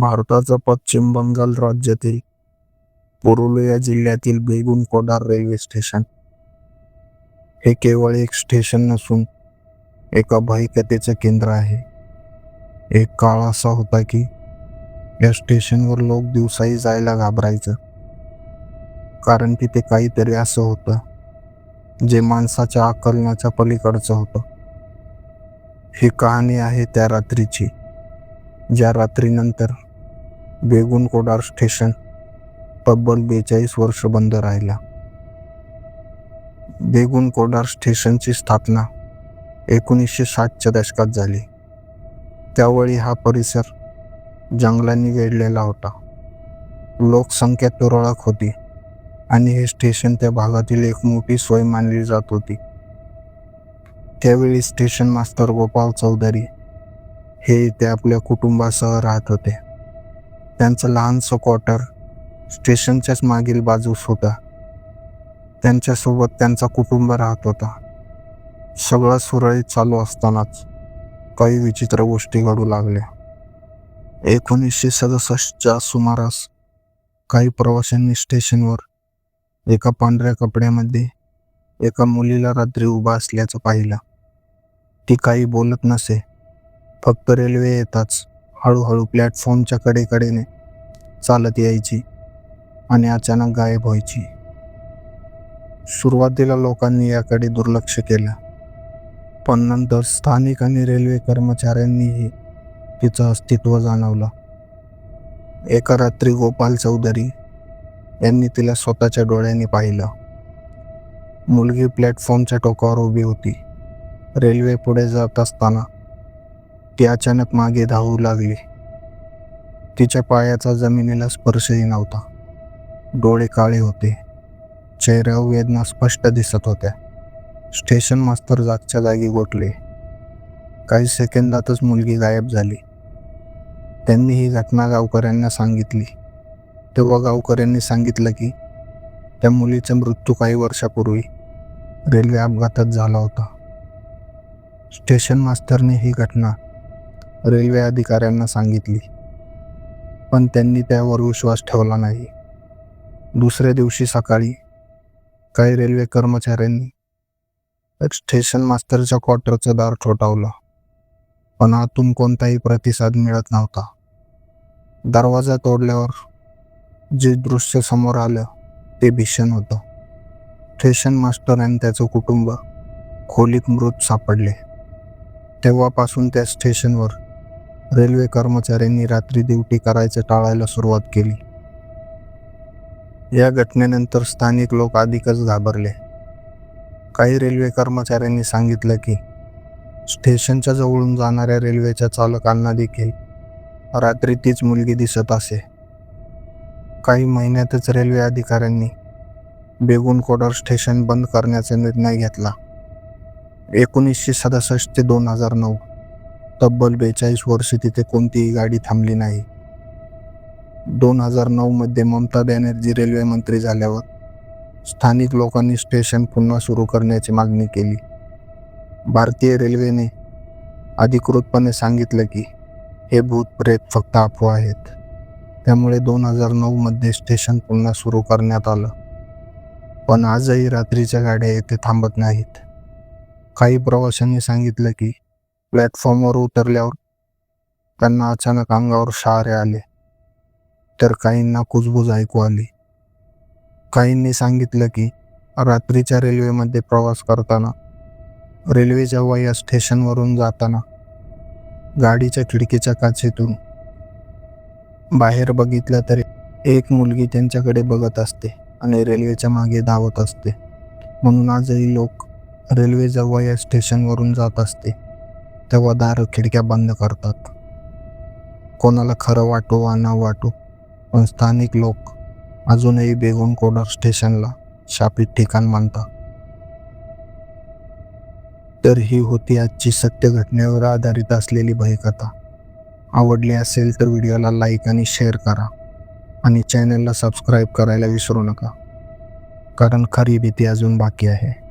भारताच्या पश्चिम बंगाल राज्यातील पुरुलिया जिल्ह्यातील बेगुनकोडार रेल्वे स्टेशन हे केवळ एक स्टेशन नसून एका भयकथेचं केंद्र आहे. एक काळ असा होता की या स्टेशनवर लोक दिवसाही जायला घाबरायचं. कारण तिथे काहीतरी असं होतं जे माणसाच्या आकलनाच्या पलीकडचं होतं. ही कहाणी आहे त्या रात्रीची ज्या रात्रीनंतर बेगुनकोडार स्टेशन. तब्बल बेचाळीस वर्ष बंद राहिला. बेगुनकोडार स्टेशनची स्थापना एकोणीसशे साठच्या दशकात झाली. त्यावेळी हा परिसर जंगलांनी वेढलेला होता. लोकसंख्या तुरळक होती आणि हे स्टेशन त्या भागातील एक मोठी सोय मानली जात होती. त्यावेळी स्टेशन मास्तर गोपाल चौधरी हे इथे आपल्या कुटुंबासह राहत होते. त्यांचं लहानसं क्वार्टर स्टेशनच्याच मागील बाजूस होता. त्यांच्यासोबत त्यांचा कुटुंब राहत होता. सगळं सुरळीत चालू असतानाच काही विचित्र गोष्टी घडू लागल्या. एकोणीसशे सदुसष्टच्या सुमारास काही प्रवाशांनी स्टेशनवर एका पांढऱ्या कपड्यामध्ये एका मुलीला रात्री उभा असल्याचं पाहिलं. ती काही बोलत नसे. फक्त रेल्वे येताच हळूहळू प्लॅटफॉर्मच्या कडेकडेने चालत यायची आणि अचानक गायब व्हायची. सुरुवातीला लोकांनी याकडे दुर्लक्ष केलं पण नंतर स्थानिक आणि रेल्वे कर्मचाऱ्यांनीही तिचं अस्तित्व जाणवलं. एका रात्री गोपाल चौधरी यांनी तिला स्वतःच्या डोळ्यांनी पाहिलं. मुलगी प्लॅटफॉर्मच्या टोकावर उभी होती. रेल्वे पुढे जात असताना ती अचानक मागे धावू लागली. तिच्या पायाचा जमिनीला स्पर्शही नव्हता. डोळे काळे होते. चेहऱ्यावर वेदना स्पष्ट दिसत होत्या. स्टेशन मास्तर जागच्या जागी गोठले. काही सेकंदातच मुलगी गायब झाली. त्यांनी ही घटना गावकऱ्यांना सांगितली. तेव्हा गावकऱ्यांनी सांगितलं की त्या मुलीचा मृत्यू काही वर्षापूर्वी रेल्वे अपघातात झाला होता. स्टेशन मास्तरने ही घटना रेल्वे अधिकाऱ्यांना सांगितली. पण त्यांनी त्यावर विश्वास ठेवला नाही. दुसऱ्या दिवशी सकाळी काही रेल्वे कर्मचाऱ्यांनी स्टेशन मास्टरच्या क्वार्टरचं दार ठोठावलं. पण आतून कोणताही प्रतिसाद मिळत नव्हता. दरवाजा तोडल्यावर जे दृश्य समोर आलं ते भीषण होतं. स्टेशन मास्टर आणि त्याचं कुटुंब खोलीत मृत सापडले. तेव्हापासून त्या स्टेशनवर रेल्वे कर्मचाऱ्यांनी रात्री ड्युटी करायचं टाळायला सुरुवात केली. या घटनेनंतर स्थानिक लोक अधिकच घाबरले. काही रेल्वे कर्मचाऱ्यांनी सांगितलं की स्टेशनच्या जवळून जाणाऱ्या रेल्वेच्या चालकांना देखील रात्री तीच मुलगी दिसत असे. काही महिन्यातच रेल्वे अधिकाऱ्यांनी बेगून कोडर स्टेशन बंद करण्याचा निर्णय घेतला. एकोणीसशे सदुसष्ट ते दोन हजार नऊ. तब्बल बेचाळीस वर्षे तिथे कोणतीही गाडी थांबली नाही. दोन हजार नऊमध्ये ममता बॅनर्जी रेल्वे मंत्री झाल्यावर स्थानिक लोकांनी स्टेशन पुन्हा सुरू करण्याची मागणी केली. भारतीय रेल्वेने अधिकृतपणे सांगितलं की हे भूत प्रेत फक्त अफवा आहेत. त्यामुळे दोन हजार नऊमध्ये स्टेशन पुन्हा सुरू करण्यात आलं. पण आजही रात्रीच्या गाड्या येथे थांबत नाहीत. काही प्रवाशांनी सांगितलं की प्लॅटफॉर्मवर उतरल्यावर त्यांना अचानक अंगावर शहारे आले. तर काहींना कुजबूज ऐकू आली. काहींनी सांगितलं की रात्रीच्या रेल्वेमध्ये प्रवास करताना रेल्वेच्या वया या स्टेशनवरून जाताना गाडीच्या खिडकीच्या काचेतून बाहेर बघितलं तरी एक मुलगी त्यांच्याकडे बघत असते आणि रेल्वेच्या मागे धावत असते. म्हणून आजही लोक रेल्वे जेव्हा या स्टेशनवरून जात असते तेव्हा दार खिडक्या बंद करतात. कोणाला खरं वाटो वा न वाटो पण स्थानिक लोक अजूनही बेगून कोडर स्टेशनला शापित ठिकाण मानतात. तर ही होती आजची सत्य घटनेवर आधारित असलेली भयकथा आवडली असेल तर व्हिडिओला लाईक आणि शेअर करा आणि चॅनलला सबस्क्राईब करायला विसरू नका. कारण खरी भीती अजून बाकी आहे.